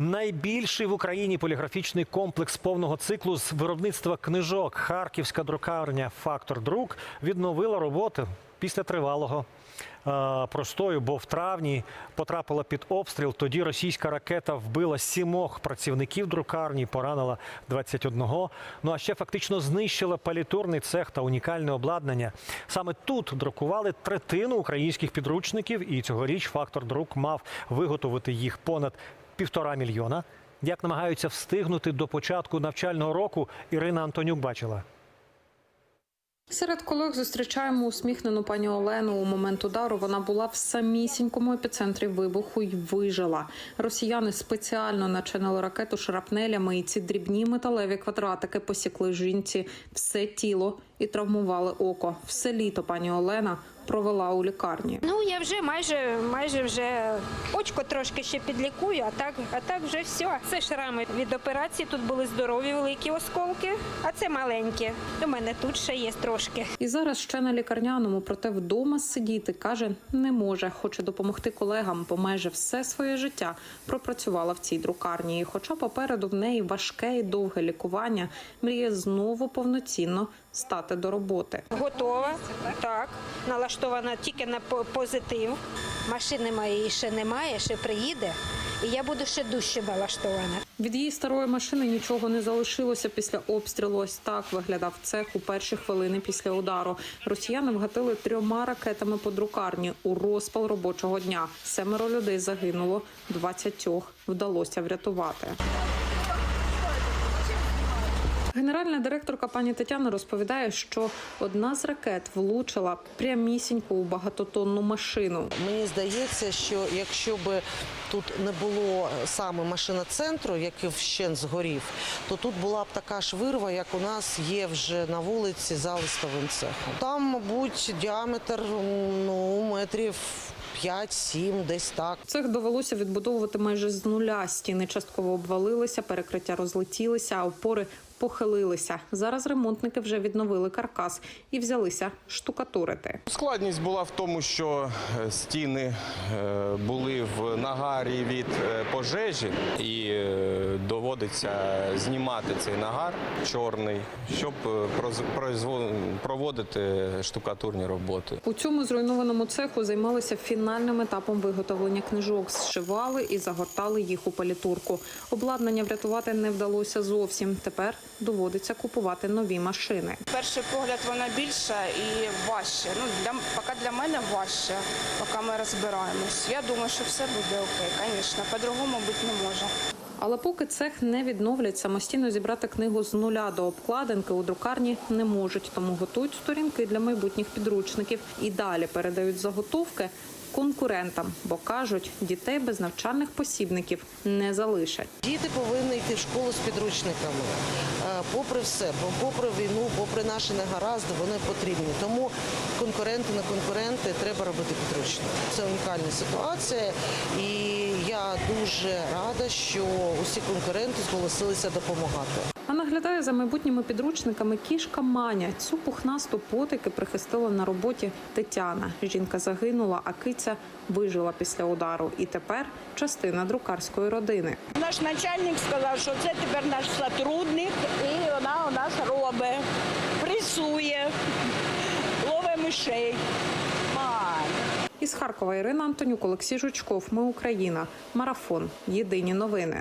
Найбільший в Україні поліграфічний комплекс повного циклу з виробництва книжок Харківська друкарня Фактор Друк відновила роботу після тривалого е, простою, бо в травні потрапила під обстріл. Тоді російська ракета вбила сімох працівників друкарні, поранила 21. Ну а ще фактично знищила палітурний цех та унікальне обладнання. Саме тут друкували третину українських підручників, і цьогоріч фактор друк мав виготовити їх понад півтора мільйона. Як намагаються встигнути до початку навчального року, Ірина Антонюк бачила. Серед колег зустрічаємо усміхнену пані Олену. У момент удару вона була в самісінькому епіцентрі вибуху й вижила. Росіяни спеціально начинили ракету шрапнелями, і ці дрібні металеві квадратики посікли жінці все тіло і травмували око. Все літо пані Олена провела у лікарні. Ну я вже майже майже вже очко трошки ще підлікую, а так, а так вже все. Це шрами від операції. Тут були здорові великі осколки, а це маленькі. У мене тут ще є трошки. І зараз ще на лікарняному, проте вдома сидіти каже не може. Хоче допомогти колегам, бо майже все своє життя пропрацювала в цій друкарні. І хоча попереду в неї важке і довге лікування, мріє знову повноцінно стати до роботи. Готова, так, налаштована тільки на позитив. Машини моєї ще немає, ще приїде, і я буду ще дужче налаштована. Від її старої машини нічого не залишилося після обстрілу. Ось так виглядав цех у перші хвилини після удару. Росіяни вгатили трьома ракетами по друкарні у розпал робочого дня. Семеро людей загинуло, 20 вдалося врятувати. Генеральна директорка пані Тетяна розповідає, що одна з ракет влучила прямісінько у багатотонну машину. Мені здається, що якщо б тут не було саме машина центру, який вщен згорів, то тут була б така ж вирва, як у нас є вже на вулиці за листовим цехом. Там, мабуть, діаметр ну, метрів 5-7, десь так. Цех довелося відбудовувати майже з нуля. Стіни частково обвалилися, перекриття розлетілися, а опори похилилися. Зараз ремонтники вже відновили каркас і взялися штукатурити. Складність була в тому, що е, стіни е, були в нагарі від е, пожежі, і доводиться знімати цей нагар чорний, щоб проводити штукатурні роботи. У цьому зруйнованому цеху займалися фінальним етапом виготовлення книжок, зшивали і загортали їх у палітурку. Обладнання врятувати не вдалося зовсім. Тепер доводиться купувати нові машини. Перший погляд вона більша і важче. Ну для поки для мене важче, поки ми розбираємось. Я думаю, що все буде окей, звісно. По-другому бути не може. Але поки цех не відновлять, самостійно зібрати книгу з нуля до обкладинки у друкарні не можуть, тому готують сторінки для майбутніх підручників і далі передають заготовки конкурентам, бо кажуть, дітей без навчальних посібників не залишать. Діти повинні йти в школу з підручниками. Е, Попри все, попри війну, попри наші негаразди, вони потрібні. Тому конкуренти на конкуренти треба робити підручники. Це унікальна ситуація, і я дуже рада, що усі конкуренти зголосилися допомагати. А наглядає за майбутніми підручниками кішка Маня. Цю пухнасту потики прихистила на роботі Тетяна. Жінка загинула, а киця вижила після удару. І тепер частина друкарської родини. Наш начальник сказав, що це тепер наш сотрудник, і вона у нас робить, пресує, ловить мишей. Із Харкова Ірина Антонюк, Олексій Жучков. Ми Україна. Марафон. Єдині новини.